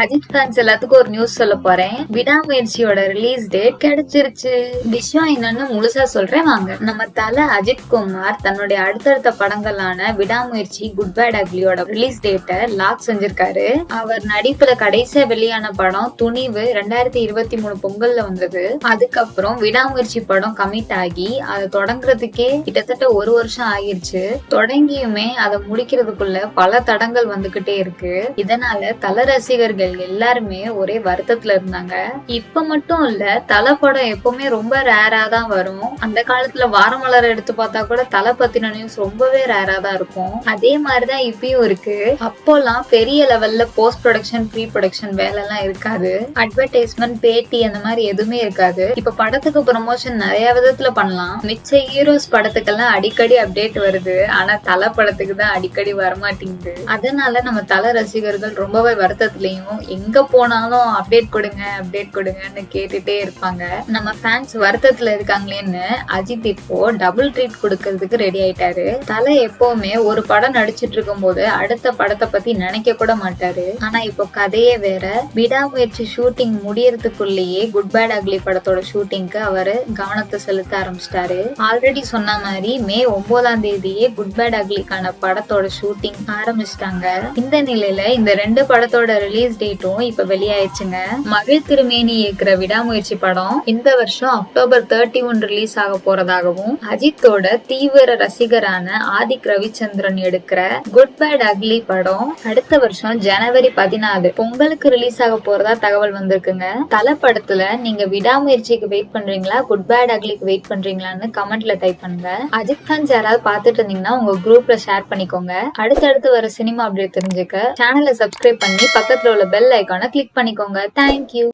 Ajith fans எல்லாத்துக்கும் ஒரு news சொல்ல போறேன். விடாமுயற்சியோட ரிலீஸ் டேட் கிடைச்சிருச்சு. விஷயம் என்னன்னு முழுசா சொல்றேன் வாங்க. நம்ம தல அஜித் குமார் தன்னுடைய அடுத்தடுத்த படங்களான விடாமுயற்சி குட் பேட் அக்லியோட ரிலீஸ் டேட்டை லாக் செஞ்சிருக்காரு. அவர் நடிப்புல கடைசியா வெளியான படம் துணிவு ரெண்டாயிரத்தி இருபத்தி மூணு பொங்கல்ல வந்தது. அதுக்கப்புறம் விடாமுயற்சி படம் கமிட் ஆகி அதை தொடங்குறதுக்கே கிட்டத்தட்ட ஒரு வருஷம் ஆகிருச்சு. தொடங்கியுமே அதை முடிக்கிறதுக்குள்ள பல தடங்கள் வந்துகிட்டே இருக்கு. இதனால தல ரசிகர்கள் எல்லாருமே ஒரே வருத்தத்துல இருந்தாங்க. இப்ப மட்டும் இல்ல தலை படம் எப்பவுமே ரொம்ப ரேரா தான் வரும். அந்த காலத்துல வாரமலர் எடுத்து பார்த்தா கூட தலை பத்தின நியூஸ் ரொம்பவே ரேரா தான் இருக்கும். அதே மாதிரிதான் இப்பயும் இருக்கு. அப்போல்லாம் பெரிய லெவல்ல போஸ்ட் ப்ரொடக்ஷன் ப்ரீ ப்ரொடக்ஷன் வேலை எல்லாம் இருக்காது. அட்வர்டைஸ்மெண்ட் பேட்டி அந்த மாதிரி எதுவுமே இருக்காது. இப்ப படத்துக்கு ப்ரமோஷன் நிறைய விதத்துல பண்ணலாம். மிச்ச ஹீரோஸ் படத்துக்கெல்லாம் அடிக்கடி அப்டேட் வருது. ஆனா தலை படத்துக்கு தான் அடிக்கடி வரமாட்டேங்குது. அதனால நம்ம தலை ரசிகர்கள் ரொம்பவே வருத்தத்திலையும் எங்க போனாலும் அப்டேட் கொடுங்க அப்டேட் கொடுங்கன்னு கேட்டுட்டே இருப்பாங்க. நம்ம ஃபேன்ஸ் வருத்தத்துல இருக்காங்களேன்னு அஜித் இப்போ டபுள் ட்ரீட் கொடுக்கறதுக்கு ரெடி ஆயிட்டாரு. தலை எப்பவுமே ஒரு படம் நடிச்சிட்டு இருக்கும்போது அடுத்த படத்தை பத்தி நினைக்க கூட மாட்டாரு. ஆனா இப்போ கதையே வேற. விடாமுயற்சி ஷூட்டிங் முடியறதுக்குள்ளேயே குட் பேட் அக்லி படத்தோட ஷூட்டிங்க்கு அவரு கவனத்தை செலுத்த ஆரம்பிச்சிட்டாரு. ஆல்ரெடி சொன்ன மாதிரி மே ஒன்பதாம் தேதியே குட் பேட் அக்லிக்கான படத்தோட ஷூட்டிங் ஆரம்பிச்சிட்டாங்க. இந்த நிலையில இந்த ரெண்டு படத்தோட ரிலீஸ் டேட்டும் இப்ப வெளியாயிடுச்சுங்க. மகிழ் திருமேனி இயக்குற விடாமுயற்சி படம் இந்த வருஷம் அக்டோபர் தேர்ட்டி ஒன் ரிலீஸ் ஆக போறதாகவும் அஜித்தோட தீவிர ரசிகரான ஆதிக் ரவிச்சந்திரன் எடுக்கிற குட் பேட் அக்லி படம் அடுத்த வருஷம் ஜனவரி பதினாலு பொங்கலுக்கு ரிலீஸ் ஆக போறதா தகவல் வந்திருக்குங்க. தல படத்துல நீங்க விடாமுயற்சிக்கு வெயிட் பண்றீங்களா? குட் பேட் அக்லிக்கு வெயிட் பண்றீங்களான்னு கமெண்ட்ல டைப் பண்ணுங்க. அஜித் ஃபேன்ஸ் யாராவது பார்த்துட்டு இருந்தீங்கன்னா உங்க குரூப்ல ஷேர் பண்ணிக்கோங்க. அடுத்தடுத்து வர சினிமா அப்டேட் தெரிஞ்சுக்க சேனலை சப்ஸ்கிரைப் பண்ணி பக்கத்துல உள்ள பெல் ஐக்கானை கிளிக் பண்ணிக்கோங்க. தேங்க்யூ